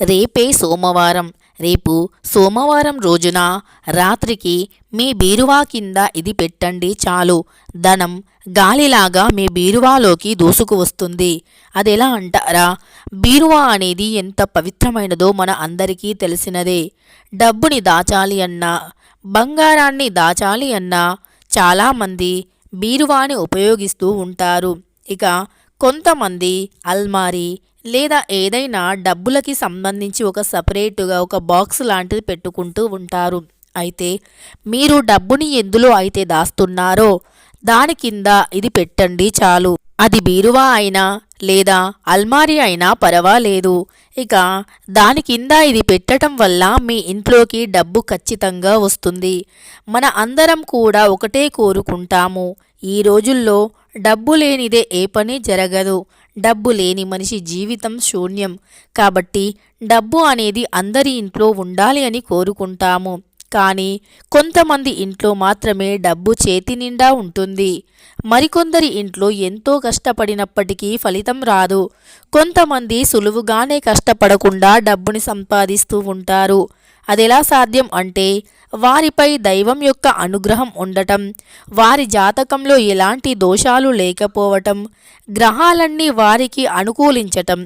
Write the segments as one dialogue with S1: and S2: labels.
S1: రేపే సోమవారం. రేపు సోమవారం రోజున రాత్రికి మీ బీరువా కింద ఇది పెట్టండి చాలు. ధనం గాలిలాగా మీ బీరువాలోకి దూసుకువస్తుంది అదెలా అంటారా? బీరువా అనేది ఎంత పవిత్రమైనదో మన అందరికీ తెలిసినదే. డబ్బుని దాచాలి అన్నా బంగారాన్ని దాచాలి అన్నా చాలామంది బీరువాని ఉపయోగిస్తూ ఉంటారు. ఇక కొంతమంది అల్మారీ లేదా ఏదైనా డబ్బులకి సంబంధించి ఒక సపరేటుగా ఒక బాక్స్ లాంటిది పెట్టుకుంటూ ఉంటారు. అయితే మీరు డబ్బుని ఎందులో అయితే దాస్తున్నారో దాని కింద ఇది పెట్టండి చాలు. అది బీరువా అయినా లేదా అల్మారీ అయినా పర్వాలేదు. ఇక దాని కింద ఇది పెట్టడం వల్ల మీ ఇంట్లోకి డబ్బు ఖచ్చితంగా వస్తుంది. మన అందరం కూడా ఒకటే కోరుకుంటాము. ఈ రోజుల్లో డబ్బు లేనిదే ఏ పని జరగదు. డబ్బు లేని మనిషి జీవితం శూన్యం. కాబట్టి డబ్బు అనేది అందరి ఇంట్లో ఉండాలి అని కోరుకుంటాము. కానీ కొంతమంది ఇంట్లో మాత్రమే డబ్బు చేతి నిండా ఉంటుంది. మరికొందరి ఇంట్లో ఎంతో కష్టపడినప్పటికీ ఫలితం రాదు. కొంతమంది సులువుగానే కష్టపడకుండా డబ్బుని సంపాదిస్తూ ఉంటారు. అదెలా సాధ్యం అంటే వారిపై దైవం యొక్క అనుగ్రహం ఉండటం వారి జాతకంలో ఎలాంటి దోషాలు లేకపోవటం గ్రహాలన్నీ వారికి అనుకూలించటం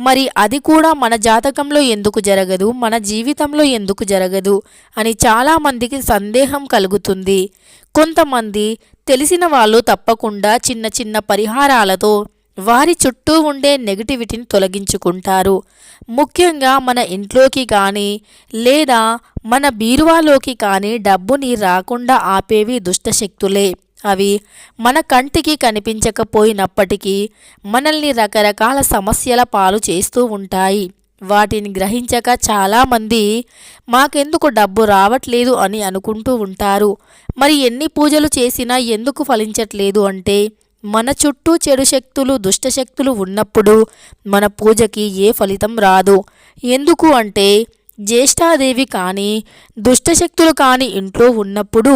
S1: మరి అది కూడా మన జాతకంలో ఎందుకు జరగదు? మన జీవితంలో ఎందుకు జరగదు? అని చాలామందికి సందేహం కలుగుతుంది. కొంతమంది తెలిసిన వాళ్ళు తప్పకుండా చిన్న చిన్న పరిహారాలతో వారి చుట్టూ ఉండే నెగటివిటీని తొలగించుకుంటారు. ముఖ్యంగా మన ఇంట్లోకి కానీ లేదా మన బీరువాలోకి కానీ డబ్బుని రాకుండా ఆపేవి దుష్టశక్తులే. అవి మన కంటికి కనిపించకపోయినప్పటికీ మనల్ని రకరకాల సమస్యల పాలు చేస్తూ ఉంటాయి. వాటిని గ్రహించక చాలామంది మాకెందుకు డబ్బు రావట్లేదు అని అనుకుంటూ ఉంటారు. మరి ఎన్ని పూజలు చేసినా ఎందుకు ఫలించట్లేదు అంటే మన చుట్టూ చెడు శక్తులు దుష్టశక్తులు ఉన్నప్పుడు మన పూజకి ఏ ఫలితం రాదు. ఎందుకు అంటే జ్యేష్ఠాదేవి కానీ దుష్టశక్తులు కాని ఇంట్లో ఉన్నప్పుడు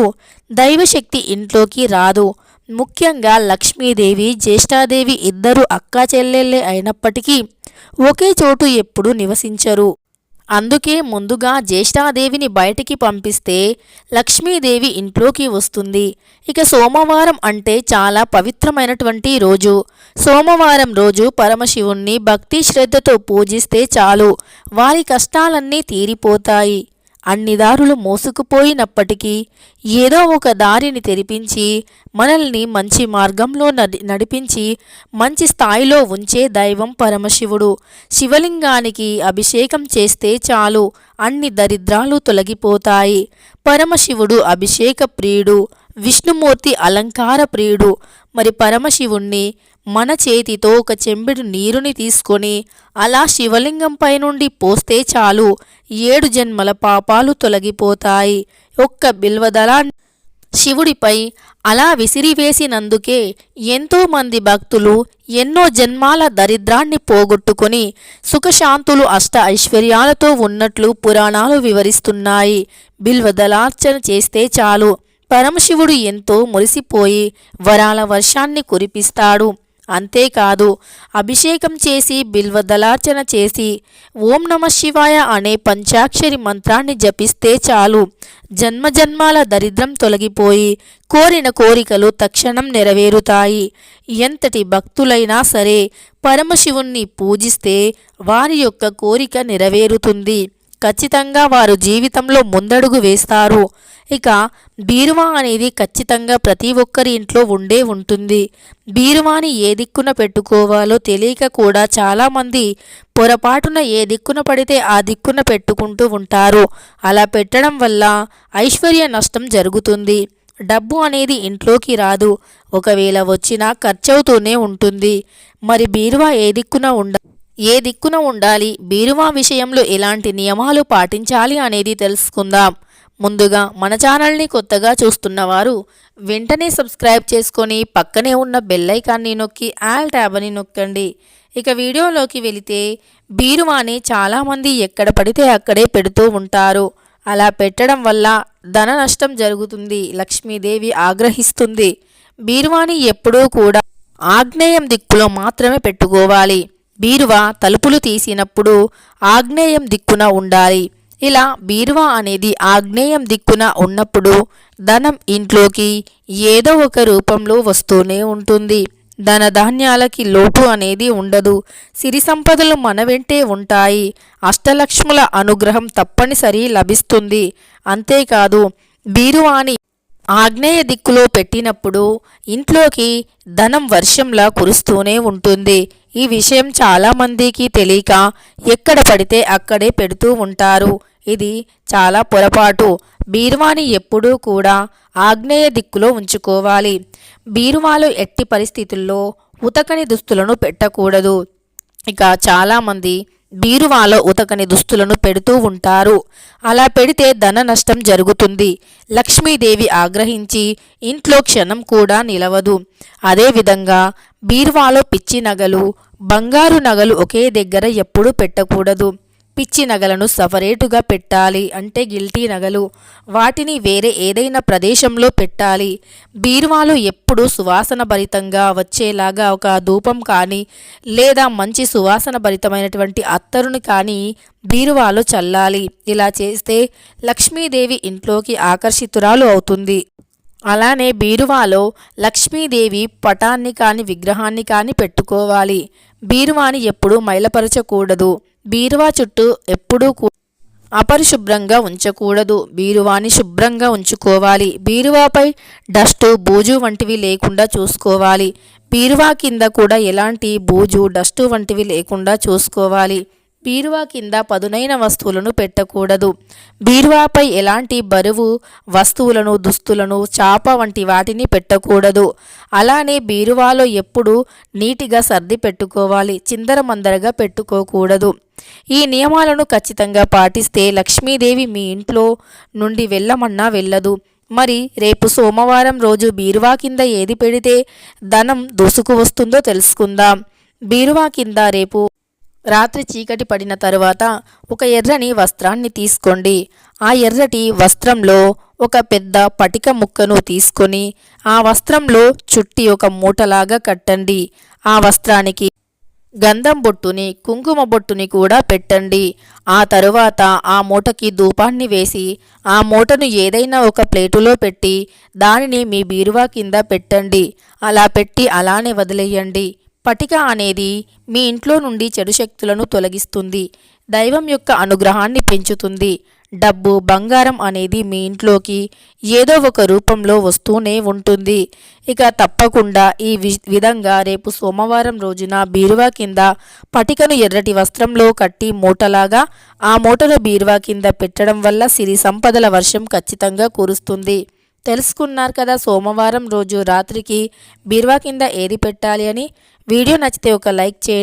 S1: దైవశక్తి ఇంట్లోకి రాదు. ముఖ్యంగా లక్ష్మీదేవి జ్యేష్ఠాదేవి ఇద్దరు అక్కా చెల్లెళ్ళే అయినప్పటికీ ఒకే చోటు ఎప్పుడు నివసించరు. అందుకే ముందుగా జ్యేష్ఠాదేవిని బయటికి పంపిస్తే లక్ష్మీదేవి ఇంట్లోకి వస్తుంది. ఇక సోమవారం అంటే చాలా పవిత్రమైనటువంటి రోజు. సోమవారం రోజు పరమశివుణ్ణి భక్తి శ్రద్ధతో పూజిస్తే చాలు. వారి కష్టాలన్నీ తీరిపోతాయి. అన్ని దారులు మోసుకుపోయినప్పటికీ ఏదో ఒక దారిని తెరిపించి మనల్ని మంచి మార్గంలో నడి నడిపించి మంచి స్థాయిలో ఉంచే దైవం పరమశివుడు. శివలింగానికి అభిషేకం చేస్తే చాలు. అన్ని దరిద్రాలు తొలగిపోతాయి. పరమశివుడు అభిషేక ప్రియుడు విష్ణుమూర్తి అలంకార ప్రియుడు. మరి పరమశివుణ్ణి మన చేతితో ఒక చెంబెడు నీరుని తీసుకొని అలా శివలింగంపై నుండి పోస్తే చాలు. ఏడు జన్మల పాపాలు తొలగిపోతాయి. ఒక్క బిల్వదలా శివుడిపై అలా విసిరివేసినందుకే ఎంతోమంది భక్తులు ఎన్నో జన్మాల దరిద్రాన్ని పోగొట్టుకొని సుఖశాంతులు అష్ట ఐశ్వర్యాలతో ఉన్నట్లు పురాణాలు వివరిస్తున్నాయి. బిల్వదలార్చన చేస్తే చాలు. పరమశివుడు ఎంతో మురిసిపోయి వరాల వర్షాన్ని కురిపిస్తాడు. అంతేకాదు అభిషేకం చేసి బిల్వదలార్చన చేసి ఓం నమ శివాయ అనే పంచాక్షరి మంత్రాన్ని జపిస్తే చాలు. జన్మజన్మాల దరిద్రం తొలగిపోయి కోరిన కోరికలు తక్షణం నెరవేరుతాయి. ఎంతటి భక్తులైనా సరే పరమశివుణ్ణి పూజిస్తే వారి యొక్క కోరిక నెరవేరుతుంది. ఖచ్చితంగా వారు జీవితంలో ముందడుగు వేస్తారు. ఇక బీరువా అనేది ఖచ్చితంగా ప్రతి ఒక్కరి ఇంట్లో ఉండే ఉంటుంది. బీరువాని ఏ దిక్కున పెట్టుకోవాలో తెలియక కూడా చాలామంది పొరపాటున ఏ దిక్కున పడితే ఆ దిక్కున పెట్టుకుంటూ ఉంటారు. అలా పెట్టడం వల్ల ఐశ్వర్య నష్టం జరుగుతుంది. డబ్బు అనేది ఇంట్లోకి రాదు. ఒకవేళ వచ్చినా ఖర్చవుతూనే ఉంటుంది. మరి బీరువా ఏ దిక్కున ఉండ ఏ దిక్కున ఉండాలి బీరువా విషయంలో ఎలాంటి నియమాలు పాటించాలి అనేది తెలుసుకుందాం. ముందుగా మన ఛానల్ని కొత్తగా చూస్తున్నవారు వెంటనే సబ్స్క్రైబ్ చేసుకొని పక్కనే ఉన్న బెల్లైకాన్ని నొక్కి ఆల్ ట్యాబ్ని నొక్కండి. ఇక వీడియోలోకి వెళితే బీరువాని చాలామంది ఎక్కడ పడితే అక్కడే పెడుతూ ఉంటారు. అలా పెట్టడం వల్ల ధన నష్టం జరుగుతుంది లక్ష్మీదేవి ఆగ్రహిస్తుంది. బీరువాని ఎప్పుడూ కూడా ఆగ్నేయం దిక్కులో మాత్రమే పెట్టుకోవాలి. బీరువా తలుపులు తీసినప్పుడు ఆగ్నేయం దిక్కున ఉండాలి. ఇలా బీరువా అనేది ఆగ్నేయం దిక్కున ఉన్నప్పుడు ధనం ఇంట్లోకి ఏదో ఒక రూపంలో వస్తూనే ఉంటుంది. ధనధాన్యాలకి లోటు అనేది ఉండదు. సిరి సంపదలు మన వెంటే ఉంటాయి. అష్టలక్ష్ముల అనుగ్రహం తప్పనిసరి లభిస్తుంది. అంతేకాదు బీరువాని ఆగ్నేయ దిక్కులో పెట్టినప్పుడు ఇంట్లోకి ధనం వర్షంలా కురుస్తూనే ఉంటుంది. ఈ విషయం చాలామందికి తెలియక ఎక్కడ పడితే అక్కడే పెడుతూ ఉంటారు. ఇది చాలా పొరపాటు. బీరువాని ఎప్పుడూ కూడా ఆగ్నేయ దిక్కులో ఉంచుకోవాలి. బీరువాలో ఎట్టి పరిస్థితుల్లో ఉతకని దుస్తులను పెట్టకూడదు. ఇక చాలామంది బీరువాలో ఉతకని దుస్తులను పెడుతూ ఉంటారు. అలా పెడితే ధన నష్టం జరుగుతుంది. లక్ష్మీదేవి ఆగ్రహించి ఇంట్లో క్షణం కూడా నిలవదు. అదేవిధంగా బీరువాలో పిచ్చి నగలు బంగారు నగలు ఒకే దగ్గర ఎప్పుడూ పెట్టకూడదు. పిచ్చి నగలను సపరేటుగా పెట్టాలి అంటే గిల్టీ నగలు. వాటిని వేరే ఏదైనా ప్రదేశంలో పెట్టాలి. బీరువాలు ఎప్పుడూ సువాసన భరితంగా వచ్చేలాగా ఒక ధూపం కానీ లేదా మంచి సువాసన భరితమైనటువంటి అత్తరుని కానీ బీరువాలో చల్లాలి. ఇలా చేస్తే లక్ష్మీదేవి ఇంట్లోకి ఆకర్షితురాలు అవుతుంది. అలానే బీరువాలో లక్ష్మీదేవి పటాన్ని కాని విగ్రహాన్ని కాని పెట్టుకోవాలి. బీరువాని ఎప్పుడూ మైలపరచకూడదు. బీరువా చుట్టూ ఎప్పుడూ అపరిశుభ్రంగా ఉంచకూడదు. బీరువాని శుభ్రంగా ఉంచుకోవాలి. బీరువాపై డస్టు బూజు వంటివి లేకుండా చూసుకోవాలి. బీరువా కింద కూడా ఎలాంటి బూజు డస్టు వంటివి లేకుండా చూసుకోవాలి. బీరువా కింద పదునైన వస్తువులను పెట్టకూడదు. బీరువాపై ఎలాంటి బరువు వస్తువులను దుస్తులను చాప వంటి వాటిని పెట్టకూడదు. అలానే బీరువాలో ఎప్పుడు నీటిగా సర్ది పెట్టుకోవాలి. చిందరమందరగా పెట్టుకోకూడదు. ఈ నియమాలను ఖచ్చితంగా పాటిస్తే లక్ష్మీదేవి మీ ఇంట్లో నుండి వెళ్ళమన్నా వెళ్ళదు. మరి రేపు సోమవారం రోజు బీరువా కింద ఏది పెడితే ధనం దూసుకు వస్తుందో తెలుసుకుందాం. బీరువా కింద రేపు రాత్రి చీకటి పడిన తరువాత ఒక ఎర్రని వస్త్రాన్ని తీసుకోండి. ఆ ఎర్రటి వస్త్రంలో ఒక పెద్ద పటిక ముక్కను తీసుకొని ఆ వస్త్రంలో చుట్టి ఒక మూటలాగా కట్టండి. ఆ వస్త్రానికి గంధం బొట్టుని కుంకుమ బొట్టుని కూడా పెట్టండి. ఆ తరువాత ఆ మూటకి ధూపాన్ని వేసి ఆ మూటను ఏదైనా ఒక ప్లేటులో పెట్టి దానిని మీ బీరువా కింద పెట్టండి. అలా పెట్టి అలానే వదిలేయండి. పటిక అనేది మీ ఇంట్లో నుండి చెడు శక్తులను తొలగిస్తుంది. దైవం యొక్క అనుగ్రహాన్ని పెంచుతుంది. డబ్బు బంగారం అనేది మీ ఇంట్లోకి ఏదో ఒక రూపంలో వస్తూనే ఉంటుంది. ఇక తప్పకుండా ఈ వి- విధంగా రేపు సోమవారం రోజున బీరువా కింద పటికను ఎర్రటి వస్త్రంలో కట్టి మూటలాగా ఆ మూటను బీరువా కింద పెట్టడం వల్ల సిరి సంపదల వర్షం ఖచ్చితంగా కురుస్తుంది. తెలుసుకున్నారు కదా సోమవారం రోజు రాత్రికి బీరువా కింద ఏది పెట్టాలి అని? వీడియో నచ్చితే ఒక లైక్ చేయండి.